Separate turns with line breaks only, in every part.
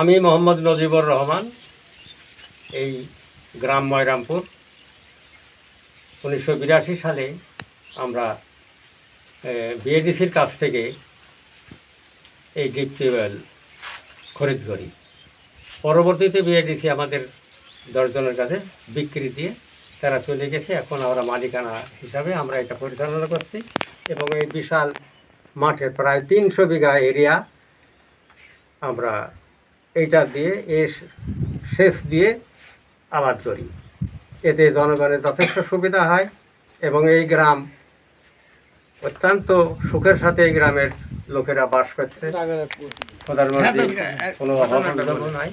আমি মোহাম্মদ নজিবুর রহমান, এই গ্রাম ময়রামপুর। উনিশশো বিরাশি সালে আমরা বিএডিসির কাছ থেকে এই ডিপ টিউবওয়েল খরিদ করি। পরবর্তীতে বিএডিসি আমাদের দশজনের কাছে বিক্রি দিয়ে তারা চলে গেছে। এখন আমরা মালিকানা হিসাবে আমরা এটা পরিচালনা করছি এবং এই বিশাল মাঠের প্রায় তিনশো বিঘা এরিয়া আমরা এইটা দিয়ে এ সেচ দিয়ে আবাদ করি এতে জনগণের যথেষ্ট সুবিধা হয় এবং এই গ্রাম অত্যন্ত সুখের সাথে এই গ্রামের লোকেরা বাস করছে। নাই।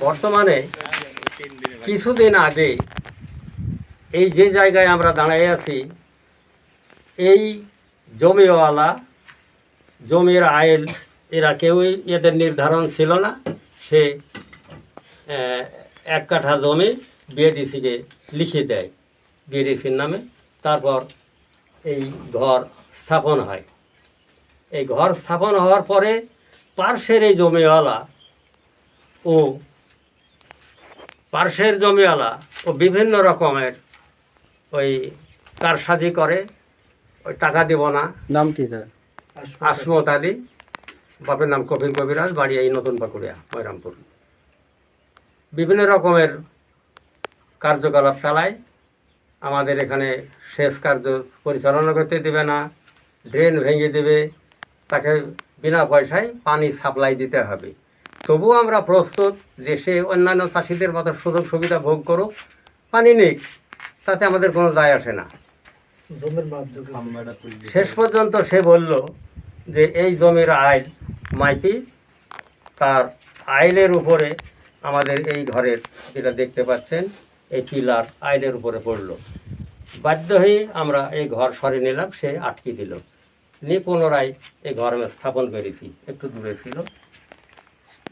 বর্তমানে কিছুদিন আগে এই যে জায়গায় আমরা দাঁড়িয়ে আছি, এই জমিওয়ালা, জমির আইল, এরা কেউই এদের নির্ধারণ ছিল না। সে এক কাঠা জমি বিএডিসিকে লিখে দেয়, বিএডিসির নামে। তারপর এই ঘর স্থাপন হয়। এই ঘর স্থাপন হওয়ার পরে পার্শ্বের এই জমিওয়ালা ও পার্শ্বের জমিওয়ালা ও বিভিন্ন রকমের ওই কারসাজি করে ওই টাকা দিব না।
নাম কি তার?
আসমত আলী। বাপের নাম কপিল কবিরাজ বাড়ি এই নতুন পাকুড়িয়া ময়রামপুর বিভিন্ন রকমের কার্যকলাপ চালায় আমাদের এখানে সেচ কার্য পরিচালনা করতে দেবে না ড্রেন ভেঙে দেবে। তাকে বিনা পয়সায় পানি সাপ্লাই দিতে হবে। তবুও আমরা প্রস্তুত যে সে অন্যান্য চাষিদের মতো সুযোগ সুবিধা ভোগ করুক পানি নিক তাতে আমাদের কোনো দায় আসে না। শেষ পর্যন্ত সে বলল যে এই জমির আইল মাইপি তার আইলের উপরে আমাদের এই ঘরের যেটা দেখতে পাচ্ছেন এই পিলার আইলের উপরে পড়ল। বাধ্য হয়ে আমরা এই ঘর সরে নিলাম সে আটকে দিল। নিয়ে পুনরায় এই ঘর স্থাপন করেছি একটু দূরে ছিল তার হ্যাঁ।
হুম বলেন আপনি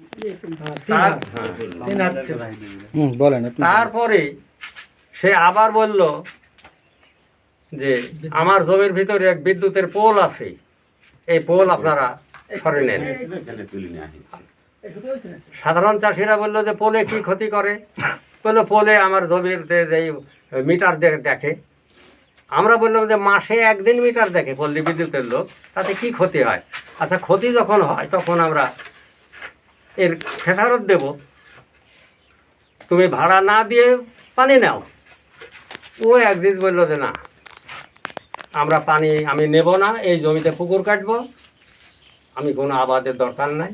তারপরে সে আবার বলল যে আমার জমির ভিতরে এক বিদ্যুতের পোল আছে। এই পোল আপনারা সরে নেন। সাধারণ চাষিরা বলল যে পোলে কি ক্ষতি করে? বলল পোলে আমার জমির যে মিটার দেখে। আমরা বললাম যে মাসে একদিন মিটার দেখে পল্লী বিদ্যুতের লোক তাতে কি ক্ষতি হয়? আচ্ছা ক্ষতি যখন হয় তখন আমরা এর খেসারত দেব। তুমি ভাড়া না দিয়ে পানি নাও। ও একদিন বলল যে না আমরা পানি আমি নেব না এই জমিতে পুকুর কাটবো। আমি কোনো আবাদের দরকার নাই।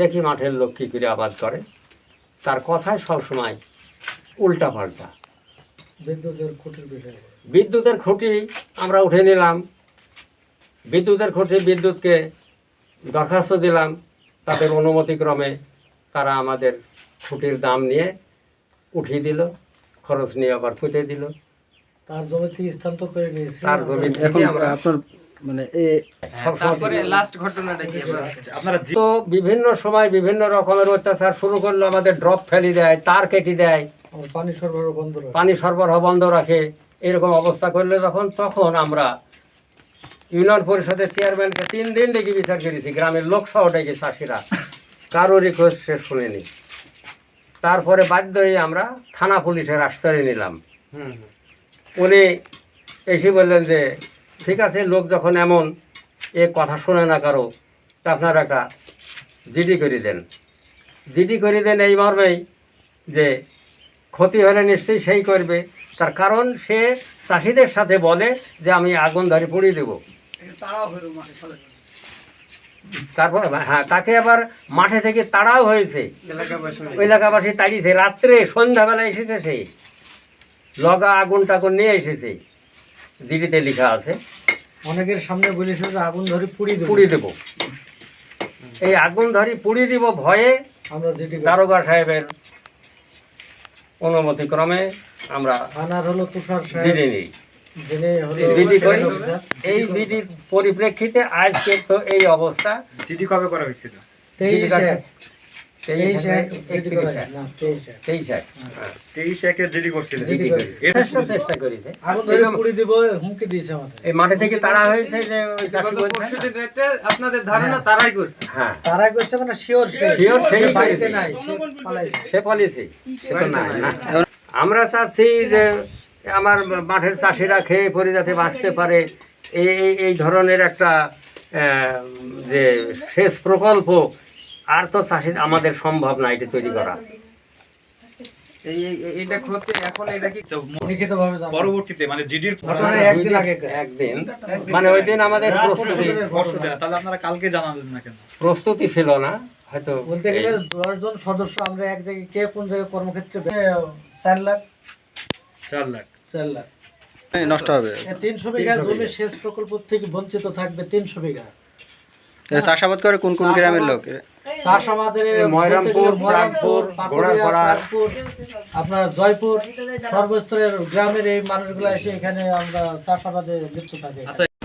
দেখি মাঠের লোক কী করে আবাদ করে। তার কথায় সবসময় উল্টা পাল্টা বিদ্যুতের খুঁটি আমরা উঠে নিলাম। বিদ্যুতের খুঁটি বিদ্যুৎকে দরখাস্ত দিলাম। তাদের অনুমতিক্রমে তারা আমাদের খুঁটির দাম নিয়ে উঠিয়ে দিল খরচ নিয়ে আবার পুঁতে দিল।
তার জমি থেকে স্থানান্তর করে নিয়েছি।
তার জমি
এখন
আমরা
আপনার মানে এ
তারপরে লাস্ট ঘটনাটা কি আপনারা
তো বিভিন্ন সময় বিভিন্ন রকমের অত্যাচার শুরু করল আমাদের ড্রপ ফেলি দেয় তার কেটে দেয়।
পানি সরবরাহ বন্ধ
পানি সরবরাহ বন্ধ রাখে এরকম অবস্থা করলে যখন তখন আমরা ইউনিয়ন পরিষদের চেয়ারম্যানকে তিন দিন ডেকে বিচার করেছি গ্রামের লোকসহ ডেকে চাষিরা। কারও রিকোয়েস্ট সে শুনেনি। তারপরে বাধ্য হয়ে আমরা থানা পুলিশের আশ্রয় নিলাম। উনি এসে বললেন যে ঠিক আছে লোক যখন এমন এ কথা শোনে না কারও তা আপনারা একটা জিডি করে দেন। জিডি করে দেন এই মর্মেই যে ক্ষতি হলে নিশ্চয়ই সেই করবে। তার কারণ সে চাষিদের সাথে বলে যে আমি আগুন ধরে পুড়িয়ে দেবো। তারপর হ্যাঁ তাকে আবার মাঠে থেকে তাড়াও হয়েছে।
এলাকাবাসী।
ওই তাড়িয়েছে। রাত্রে সন্ধ্যাবেলা এসেছে সে। লগা আগুন টাগুন নিয়ে এসেছে। জিডিতে লেখা আছে।
অনেকের সামনে বলেছে যে আগুন ধরে পুড়িয়ে দেবো।
পুড়িয়ে দেব। এই আগুন ধরি পুড়িয়ে দিব ভয়ে
আমরা যেটি
দারোগা সাহেবের অনুমতিক্রমে আমরা
থানার হলো তুষার সাহেব।
জিডি নিই। জিডি করি? এই জিডির পরিপ্রেক্ষিতে আজকে তো এই অবস্থা।
জিডি কবে করা হয়েছিল?
হ্যাঁ, মাঠে থেকে তারা হয়েছে যে
আপনাদের ধারণা তারাই করছে।
হ্যাঁ।
তারা করছে মানে শিওর
Sure সেই
বাড়িতে নাই সে
পলিসি সে তো না। আমরা চাচ্ছি যে আমার মাঠের চাষিরা খেয়ে পরে যাতে বাঁচতে পারে। এই এই- এই ধরনের একটা যে সেচ প্রকল্প আর তো চাষি আমাদের সম্ভব না এটা তৈরি করা।
পরবর্তীতে মানে জিডির
একদিন
মানে ওই দিন আমাদের প্রস্তুতি
তাহলে আপনারা কালকে জানালেন না কেন?
প্রস্তুতি ছিল না হয়তো
বলতে গেলে দশ জন সদস্য আমরা এক জায়গায় কে কোন জায়গায় কর্মক্ষেত্রে চার লাখ?
চার লাখ।
চার লাখ
নষ্ট হবে।
তিনশো বিঘা জমি সেচ প্রকল্প থেকে বঞ্চিত থাকবে তিনশো বিঘা।
চাষাবাদ করে কোন কোন গ্রামের লোক?
ময়রামপুর,
ময়রামপুর, আপনার জয়পুর সর্বস্তরের গ্রামের এই মানুষগুলো এসে এখানে আমরা চাষাবাদে লিপ্ত থাকি।
আচ্ছা